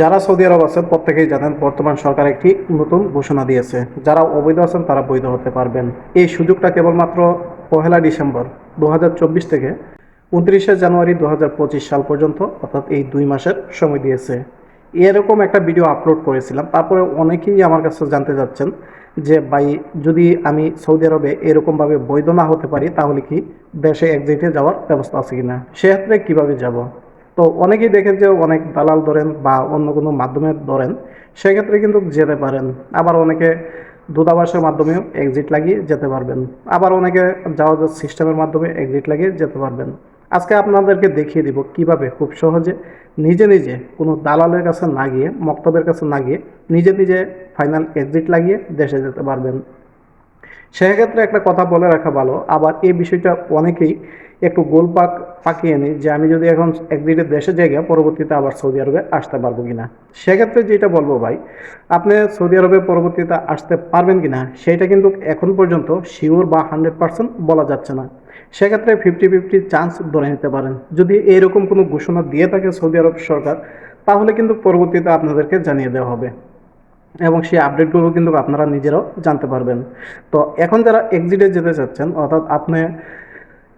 যারা সৌদি আরব আছে, প্রত্যেকেই জানেন বর্তমান সরকার একটি নতুন ঘোষণা দিয়েছে। যারা অবৈধ আছেন, তারা বৈধ হতে পারবেন। এই সুযোগটা কেবলমাত্র পহেলা ডিসেম্বর দু হাজার চব্বিশ থেকে উনত্রিশে জানুয়ারি দু হাজার পঁচিশ সাল পর্যন্ত, অর্থাৎ এই দুই মাসের সময় দিয়েছে। এরকম একটা ভিডিও আপলোড করেছিলাম। তারপরে অনেকেই আমার কাছে জানতে যাচ্ছেন যে, ভাই, যদি আমি সৌদি আরবে এরকমভাবে বৈধ না হতে পারি, তাহলে কি দেশে এক্সিটে যাওয়ার ব্যবস্থা আছে কিনা? সেক্ষেত্রে কীভাবে যাব? তো অনেকেই দেখেন যে অনেক দালাল ধরেন বা অন্য কোনো মাধ্যমে ধরেন, সেক্ষেত্রে কিন্তু যেতে পারেন। আবার অনেকে দূতাবাসের মাধ্যমেও এক্সিট লাগিয়ে যেতে পারবেন। আবার অনেকে যাওয়া সিস্টেমের মাধ্যমে এক্সিট লাগিয়ে যেতে পারবেন। আজকে আপনাদেরকে দেখিয়ে দিব কীভাবে খুব সহজে নিজে নিজে কোনো দালালের কাছে না গিয়ে, মক্তবের কাছে না গিয়ে নিজে নিজে ফাইনাল এক্সিট লাগিয়ে দেশে যেতে পারবেন। সেক্ষেত্রে একটা কথা বলে রাখা ভালো। আবার এই বিষয়টা অনেকেই একটু গোলপাক পাকিয়ে নিই যে, আমি যদি এখন একদিকে দেশে জায়গা পরবর্তীতে আবার সৌদি আরবে আসতে পারব কিনা? সেক্ষেত্রে যেটা বলব ভাই, আপনি সৌদি আরবে পরবর্তীতে আসতে পারবেন কিনা, সেটা কিন্তু এখন পর্যন্ত শিওর বা হান্ড্রেড পার্সেন্ট বলা যাচ্ছে না। সেক্ষেত্রে ফিফটি ফিফটি চান্স ধরে নিতে পারেন। যদি এরকম কোনো ঘোষণা দিয়ে থাকে সৌদি আরব সরকার, তাহলে কিন্তু পরবর্তীতে আপনাদেরকে জানিয়ে দেওয়া হবে। এবং সেই আপডেটগুলো কিন্তু আপনারা নিজেরাও জানতে পারবেন। তো এখন যারা এক্সিটে যেতে চাচ্ছেন, অর্থাৎ আপনি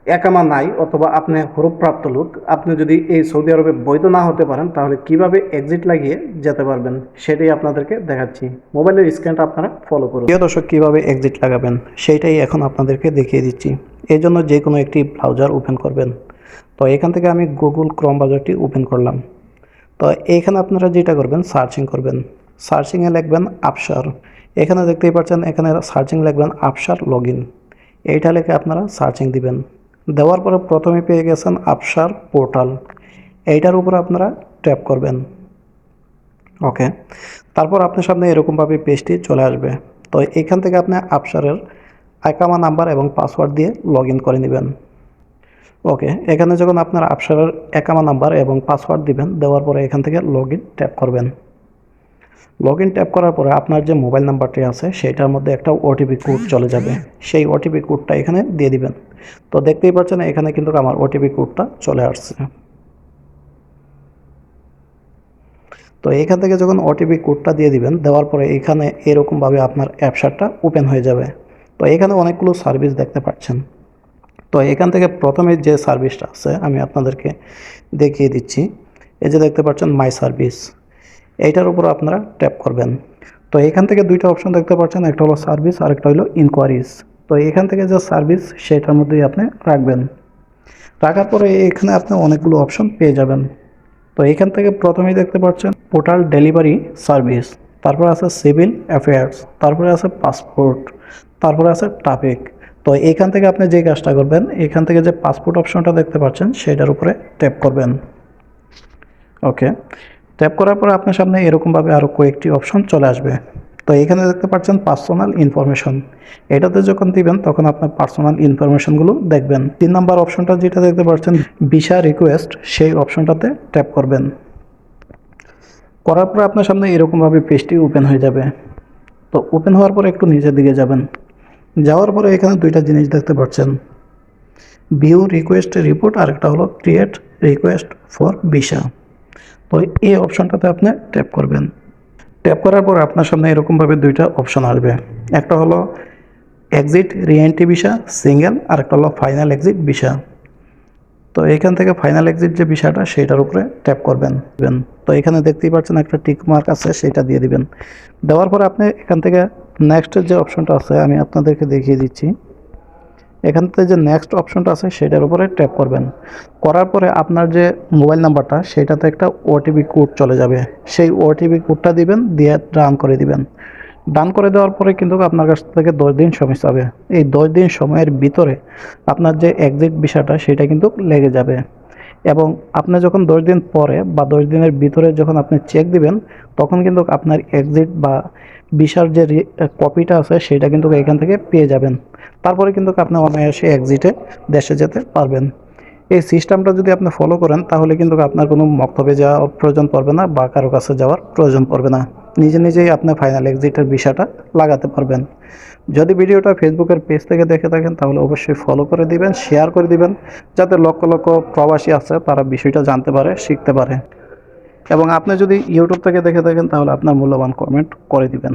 একামা নাই অথবা আপনি হরুপ্রাপ্ত লোক, আপনি যদি এই সৌদি আরবে বৈধ না হতে পারেন, তাহলে কীভাবে এক্সিট লাগিয়ে যেতে পারবেন সেটাই আপনাদেরকে দেখাচ্ছি। মোবাইলের স্ক্রিনটা আপনারা ফলো করুন। প্রিয় দর্শক, কীভাবে এক্সিট লাগাবেন সেইটাই এখন আপনাদেরকে দেখিয়ে দিচ্ছি। এই জন্য যে কোনো একটি ব্রাউজার ওপেন করবেন। তো এখান থেকে আমি গুগল ক্রম ব্রাউজারটি ওপেন করলাম। তো এইখানে আপনারা যেটা করবেন সার্চিং করবেন। সার্চিংয়ে লিখবেন আপসার এখানে দেখতেই পাচ্ছেন, এখানে সার্চিং লিখবেন আপসার লগ ইন এইটা লিখে আপনারা সার্চিং দিবেন। দেওয়ার পরে প্রথমে পেয়ে গেছেন আপসার পোর্টাল। এইটার উপরে আপনারা ট্যাপ করবেন। ওকে। তারপর আপনার সামনে এরকমভাবে পেজটি চলে আসবে। তো এখান থেকে আপনি আপসারের আইকামা নাম্বার এবং পাসওয়ার্ড দিয়ে লগ করে নেবেন। ওকে। এখানে যখন আপনার আপসারের একামা নাম্বার এবং পাসওয়ার্ড দিবেন, দেওয়ার পরে এখান থেকে লগ ট্যাপ করবেন। লগ ইন ট্যাপ করার পরে আপনার যে মোবাইল নাম্বারটি আছে সেটার মধ্যে একটা ওটিপি কোড চলে যাবে। সেই ওটিপি কোডটা এখানে দিয়ে দিবেন। তো দেখতেই পাচ্ছেন, এখানে কিন্তু আমার ওটিপি কোডটা চলে আসছে। তো এখান থেকে যখন ওটিপি কোডটা দিয়ে দিবেন, দেওয়ার পরে এখানে এরকমভাবে আপনার অ্যাপসারটা ওপেন হয়ে যাবে। তো এখানে অনেকগুলো সার্ভিস দেখতে পাচ্ছেন। তো এখান থেকে প্রথমে যে সার্ভিসটা আছে, আমি আপনাদেরকে দেখিয়ে দিচ্ছি। এই যে দেখতে পাচ্ছেন মাই সার্ভিস এইটার উপর আপনারা ট্যাপ করবেন। তো এখান থেকে দুইটা অপশন দেখতে পাচ্ছেন, একটা হলো সার্ভিস আর একটা হলো ইনকোয়ারিজ তো এখান থেকে যে সার্ভিস সেটার মধ্যেই আপনি রাখবেন। রাখার পরে এখানে আপনি অনেকগুলো অপশন পেয়ে যাবেন। তো এখান থেকে প্রথমেই দেখতে পাচ্ছেন পোর্টাল ডেলিভারি সার্ভিস তারপরে আছে সিভিল অ্যাফেয়ার্স তারপরে আছে পাসপোর্ট তারপরে আছে ট্রাফিক তো এখান থেকে আপনি যে কাজটা করবেন, এখান থেকে যে পাসপোর্ট অপশনটা দেখতে পাচ্ছেন, সেটার উপরে ট্যাপ করবেন। ওকে ট্যাপ করার পরে আপনার সামনে এরকমভাবে আরও কয়েকটি অপশন চলে আসবে। তো এখানে দেখতে পাচ্ছেন পার্সোনাল ইনফরমেশন এটাতে যখন দিবেন, তখন আপনার পার্সোনাল ইনফরমেশনগুলো দেখবেন। তিন নাম্বার অপশনটা যেটা দেখতে পাচ্ছেন ভিসা রিকোয়েস্ট সেই অপশনটাতে ট্যাপ করবেন। করার পর আপনার সামনে এরকমভাবে পেজটি ওপেন হয়ে যাবে। তো ওপেন হওয়ার পরে একটু নিচের দিকে যাবেন। যাওয়ার পরে এখানে দুইটা জিনিস দেখতে পাচ্ছেন। ভিউ রিকোয়েস্ট রিপোর্ট আর একটা হলো ক্রিয়েট রিকোয়েস্ট ফর ভিসা তো এই অপশনটাতে আপনি ট্যাপ করবেন। ট্যাপ করার পর আপনার সামনে এরকমভাবে দুইটা অপশন আসবে। একটা হলো এক্সিট রিএনটি ভিসা সিঙ্গেল আর একটা হলো ফাইনাল এক্সিট ভিসা তো এখান থেকে ফাইনাল এক্সিট যে বিষয়টা সেটার উপরে ট্যাপ করবেন। দেবেন তো এখানে দেখতেই পাচ্ছেন একটা টিক মার্ক আছে, সেটা দিয়ে দিবেন। দেওয়ার পরে আপনি এখান থেকে নেক্সটের যে অপশনটা আছে, আমি আপনাদেরকে দেখিয়ে দিচ্ছি। এখান থেকে যে নেক্সট অপশনটা আছে সেটার উপরে ট্যাপ করবেন। করার পরে আপনার যে মোবাইল নাম্বারটা সেটাতে একটা ওটিপি কোড চলে যাবে। সেই ওটিপি কোডটা দিবেন, দিয়ে রান করে দিবেন। ডান করে দেওয়ার পরে কিন্তু আপনার কাছ থেকে দশ দিন সময় যাবে এই দশ দিন সময়ের ভিতরে আপনার যে এক্সিট বিষয়টা, সেটা কিন্তু লেগে যাবে। এবং আপনি যখন দশ দিন পরে বা দশ দিনের ভিতরে যখন আপনি চেক দিবেন, তখন কিন্তু আপনার এক্সিট বা ভিসার যে কপিটা আছে, সেটা কিন্তু এখান থেকে পেয়ে যাবেন। তারপরে কিন্তু আপনি অনায়াসে এক্সিটে দেশে যেতে পারবেন। এই সিস্টেমটা যদি আপনি ফলো করেন, তাহলে কিন্তু আপনার কোনো মক্তবে যাওয়ার প্রয়োজন পড়বে না বা কারও কাছে যাওয়ার প্রয়োজন পড়বে না। নিজে নিজেই আপনার ফাইনাল এক্সিটের বিষয়টা লাগাতে পারবেন। যদি ভিডিওটা ফেসবুকের পেজ থেকে দেখে থাকেন, তাহলে অবশ্যই ফলো করে দিবেন শেয়ার করে দিবেন, যাতে লক্ষ লক্ষ প্রবাসী আছে, তারা বিষয়টা জানতে পারে, শিখতে পারে। এবং আপনি যদি ইউটিউব থেকে দেখে থাকেন, তাহলে আপনার মূল্যবান কমেন্ট করে দিবেন।